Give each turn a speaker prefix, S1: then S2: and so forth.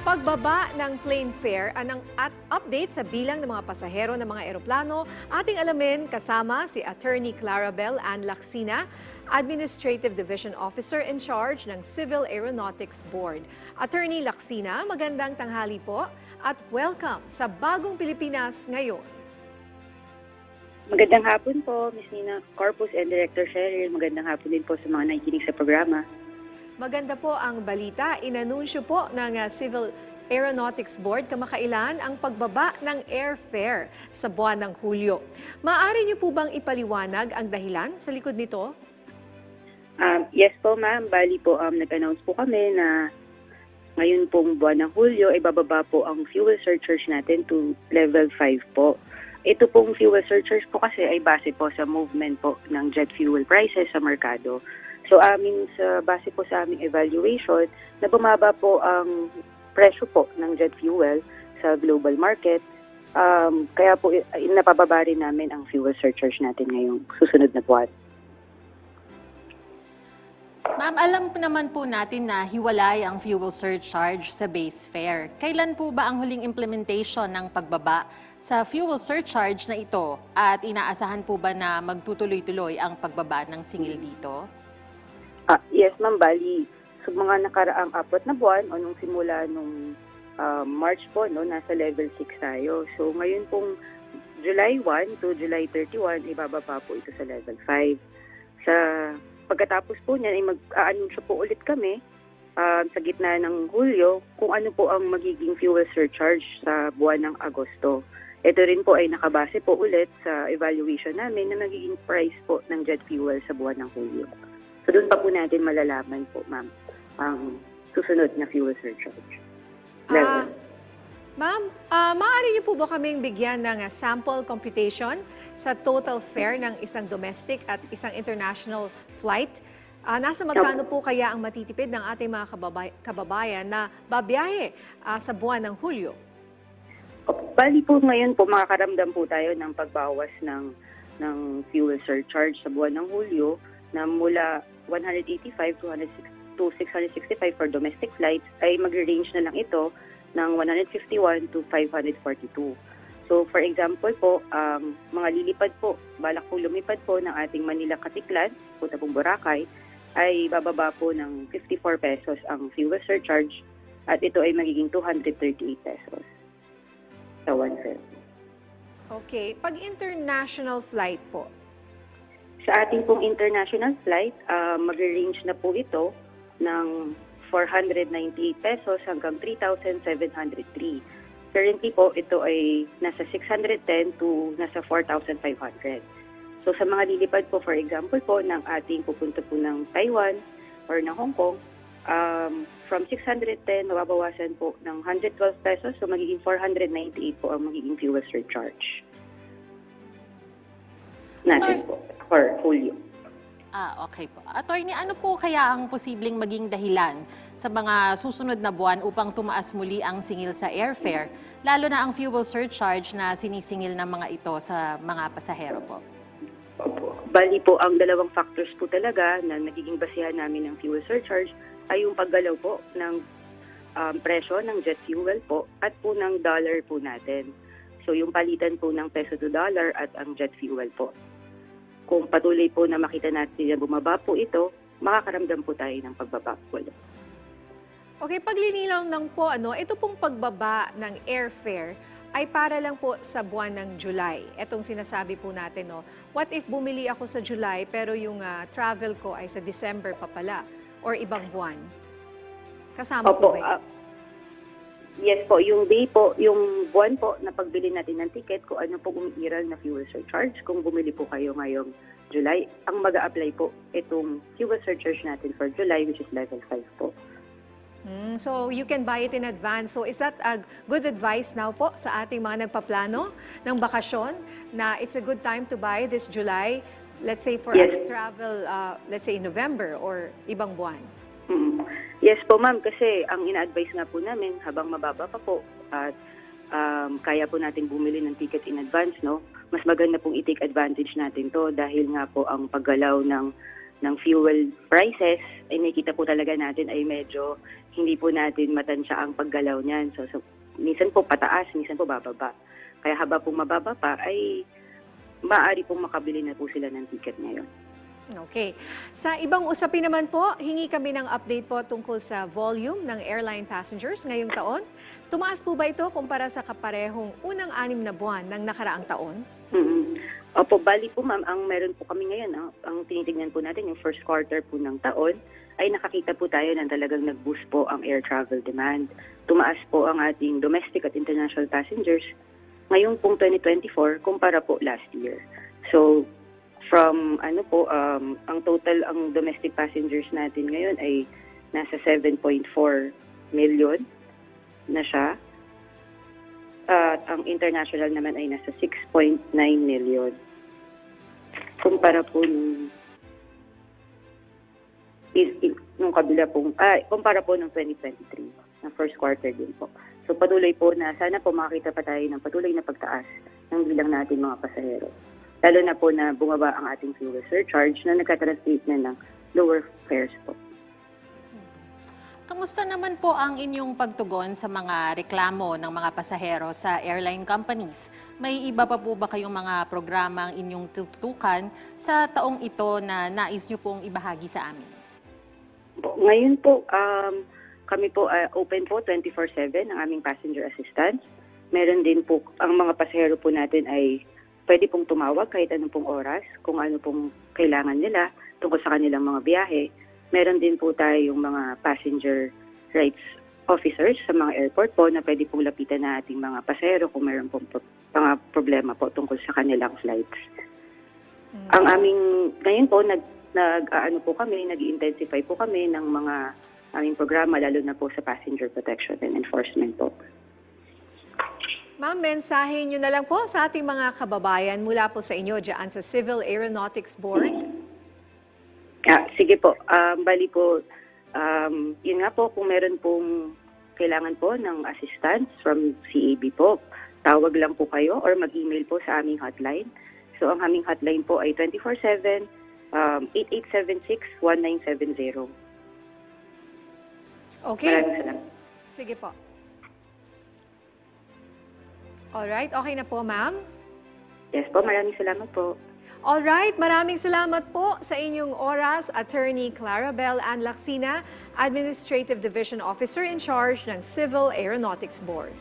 S1: Pagbaba ng plane fare anang at update sa bilang ng mga pasahero ng mga eroplano, ating alamin kasama si Attorney Clarabel Ann Laksina, Administrative Division Officer in charge ng Civil Aeronautics Board. Attorney Laksina, magandang tanghali po at welcome sa Bagong Pilipinas ngayon.
S2: Magandang hapon po, Ms. Nina Corpus and Director Cheryl. Magandang hapon din po sa mga nakikinig sa programa.
S1: Maganda po ang balita. Inanunsyo po ng uh, Civil Aeronautics Board kamakailan ang pagbaba ng airfare sa buwan ng Hulyo. Maaari niyo po bang ipaliwanag ang dahilan sa likod nito?
S2: Um, yes po, ma'am. Bali po, um, nag-announce po kami na ngayon pong buwan ng Hulyo, ay bababa po ang fuel surcharge natin to level 5 po. Ito pong fuel surcharge po kasi ay base po sa movement po ng jet fuel prices sa merkado. So amin sa base po sa aming evaluation na bumaba po ang presyo po ng jet fuel sa global market. Um, kaya po i- napababa rin namin ang fuel surcharge natin ngayong susunod na buwan.
S3: Ma'am, alam naman po natin na hiwalay ang fuel surcharge sa base fare. Kailan po ba ang huling implementation ng pagbaba sa fuel surcharge na ito? At inaasahan po ba na magtutuloy-tuloy ang pagbaba ng singil dito?
S2: Ah, yes, ma'am. Bali, sa mga nakaraang apat na buwan o nung simula nung ah, March po, no, nasa level 6 tayo. So, ngayon pong July 1 to July 31, ibababa po ito sa level 5. Sa pagkatapos po niyan, ay mag-aanunsyo po ulit kami ah, sa gitna ng Hulyo kung ano po ang magiging fuel surcharge sa buwan ng Agosto. Ito rin po ay nakabase po ulit sa evaluation namin na magiging price po ng jet fuel sa buwan ng Hulyo. So doon pa po natin malalaman po, ma'am, ang susunod na fuel surcharge. Level.
S1: ma'am, ah, maaari niyo po ba kaming bigyan ng ah, sample computation sa total fare ng isang domestic at isang international flight? Ah, nasa magkano po kaya ang matitipid ng ating mga kababay- kababayan na babiyahe ah, sa buwan ng Hulyo?
S2: Bali po ngayon po makakaramdam po tayo ng pagbawas ng ng fuel surcharge sa buwan ng Hulyo na mula 185 to 106 to 665 for domestic flights ay magre-range na lang ito ng 151 to 542. So for example po, ang mga lilipad po, balak po lumipad po ng ating Manila Katiklan, punta pong Boracay, ay bababa po ng 54 pesos ang fuel surcharge at ito ay magiging 238 pesos sa one fare.
S1: Okay, pag international flight po,
S2: Sa ating pong international flight, uh, magre-range na po ito ng 498 pesos hanggang 3,703. Currently po, ito ay nasa 610 to nasa 4,500. So sa mga lilipad po, for example po, ng ating pupunta po ng Taiwan or ng Hong Kong, um, from 610, mababawasan po ng 112 pesos, so magiging 498 po ang magiging fuel surcharge natin po for Julio.
S3: Ah, okay po. Attorney, ano po kaya ang posibleng maging dahilan sa mga susunod na buwan upang tumaas muli ang singil sa airfare, lalo na ang fuel surcharge na sinisingil ng mga ito sa mga pasahero po?
S2: Opo. Bali po, ang dalawang factors po talaga na nagiging basihan namin ng fuel surcharge ay yung paggalaw po ng um, presyo ng jet fuel po at po ng dollar po natin. So yung palitan po ng peso to dollar at ang jet fuel po. Kung patuloy po na makita natin na bumaba po ito, makakaramdam po tayo ng pagbaba po.
S1: Okay, paglinilaw ng po, ano, ito pong pagbaba ng airfare ay para lang po sa buwan ng July. Itong sinasabi po natin, no. What if bumili ako sa July pero yung ah, travel ko ay sa December pa pala or ibang buwan? Kasama po
S2: Opo.
S1: ba yun?
S2: Yes po, yung day po, yung buwan po na pagbili natin ng ticket, kung ano po umiiral na fuel surcharge, kung bumili po kayo ngayong July, ang mag apply po itong fuel surcharge natin for July, which is level 5 po.
S1: Hmm, so you can buy it in advance. So is that a good advice now po sa ating mga nagpaplano ng bakasyon na it's a good time to buy this July, let's say for
S2: Yes.
S1: travel, uh, let's say in November or ibang buwan?
S2: Yes po ma'am, kasi ang ina-advise nga po namin habang mababa pa po at um, kaya po natin bumili ng ticket in advance, no? Mas maganda pong i-take advantage natin to dahil nga po ang paggalaw ng ng fuel prices, ay nakita po talaga natin ay medyo hindi po natin matansya ang paggalaw niyan. So, so minsan po pataas, minsan po bababa. Kaya haba pong mababa pa, ay maaari pong makabili na po sila ng ticket ngayon.
S1: Okay. Sa ibang usapin naman po, hingi kami ng update po tungkol sa volume ng airline passengers ngayong taon. Tumaas po ba ito kumpara sa kaparehong unang anim na buwan ng nakaraang taon?
S2: mm Opo, bali po ma'am, ang meron po kami ngayon, ah, ang tinitingnan po natin yung first quarter po ng taon, ay nakakita po tayo na talagang nag-boost po ang air travel demand. Tumaas po ang ating domestic at international passengers ngayong pong 2024 kumpara po last year. So, from ano po, um, ang total, ang domestic passengers natin ngayon ay nasa 7.4 million na siya. At ang international naman ay nasa 6.9 million. Kumpara po nung is, is, nung kabila pong, ah, kumpara po nung 2023, na first quarter din po. So patuloy po na, sana po makakita pa tayo ng patuloy na pagtaas ng bilang natin mga pasahero. Lalo na po na bumaba ang ating fuel surcharge na nagka-translate na ng lower fares po.
S3: Kamusta naman po ang inyong pagtugon sa mga reklamo ng mga pasahero sa airline companies? May iba pa po ba kayong mga programa ang inyong tututukan sa taong ito na nais nyo pong ibahagi sa amin?
S2: Po, Ngayon po, um, kami po uh, open po 24-7 ang aming passenger assistance. Meron din po, ang mga pasahero po natin ay pwede pong tumawag kahit anong pong oras kung ano pong kailangan nila tungkol sa kanilang mga biyahe. Meron din po tayong mga passenger rights officers sa mga airport po na pwede pong lapitan na ating mga pasahero kung meron pong pro- mga problema po tungkol sa kanilang flights. Ang aming, ngayon po, nag, nag ano po kami, nag-intensify po kami ng mga aming programa, lalo na po sa passenger protection and enforcement po.
S1: Ma'am, mensahe nyo na lang po sa ating mga kababayan mula po sa inyo dyan sa Civil Aeronautics Board.
S2: Ah, sige po, um, bali po, um, yun nga po, kung meron pong kailangan po ng assistance from CAB po, tawag lang po kayo or mag-email po sa aming hotline. So, ang aming hotline po ay 24-7, um, 8876-1970.
S1: Okay?
S2: Maraming salamat.
S1: Sige po. Alright, okay na po, ma'am?
S2: Yes po, maraming salamat po.
S1: Alright, maraming salamat po sa inyong oras, Attorney Clarabel Ann Lacsina, Administrative Division Officer in charge ng Civil Aeronautics Board.